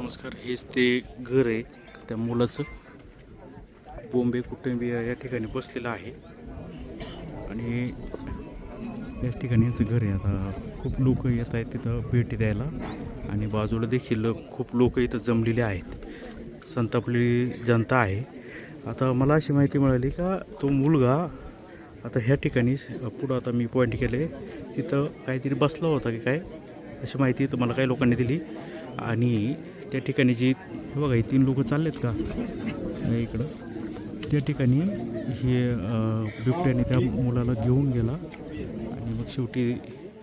नमस्कार हेच ते घर आहे त्या मुलाचं. बॉम्बे कुटुंबीय या ठिकाणी बसलेलं आहे. आणि या ठिकाणी यांचं घर आहे. आता खूप लोक येत आहेत तिथं भेटी द्यायला. आणि बाजूला देखील खूप लोक इथं जमलेले आहेत. संतापलेली जनता आहे. आता मला अशी माहिती मिळाली का तो मुलगा आता ह्या ठिकाणी पुढं आता मी पॉईंट केले तिथं काहीतरी बसला होता की काय अशी माहिती तुम्हाला काही लोकांनी दिली. आणि त्या ठिकाणी जी बघा हे तीन लोक चाललेत का? इकडं. त्या ठिकाणी हे बिबट्याने त्या मुलाला घेऊन गेला. आणि मग शेवटी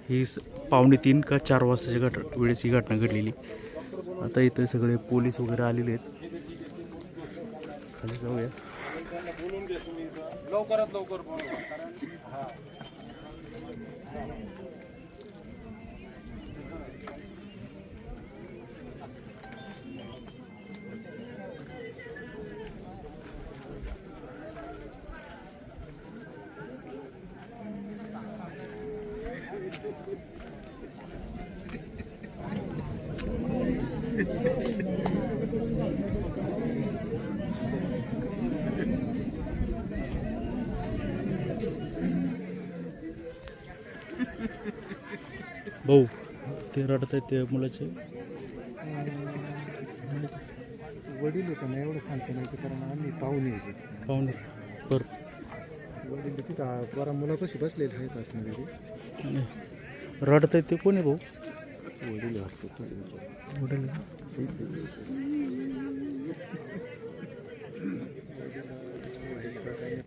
ही स- पावणे तीन का चार वाजताच्या घट वेळेस ही घटना घडलेली. आता इथं सगळे पोलीस वगैरे आलेले आहेत. खाली जाऊया. लवकरात लवकर भाऊ ते रडत आहेत ते मुलाचे. वडील होतं ना एवढं सांगता नाही कारण आम्ही पाहुणे यायचे पाहुणे. बर. वडील तिथं बरा मुलापाशी बसलेले आहेत आतमध्ये? रडत आहेत ते कोण आहे भाऊ वडील वडील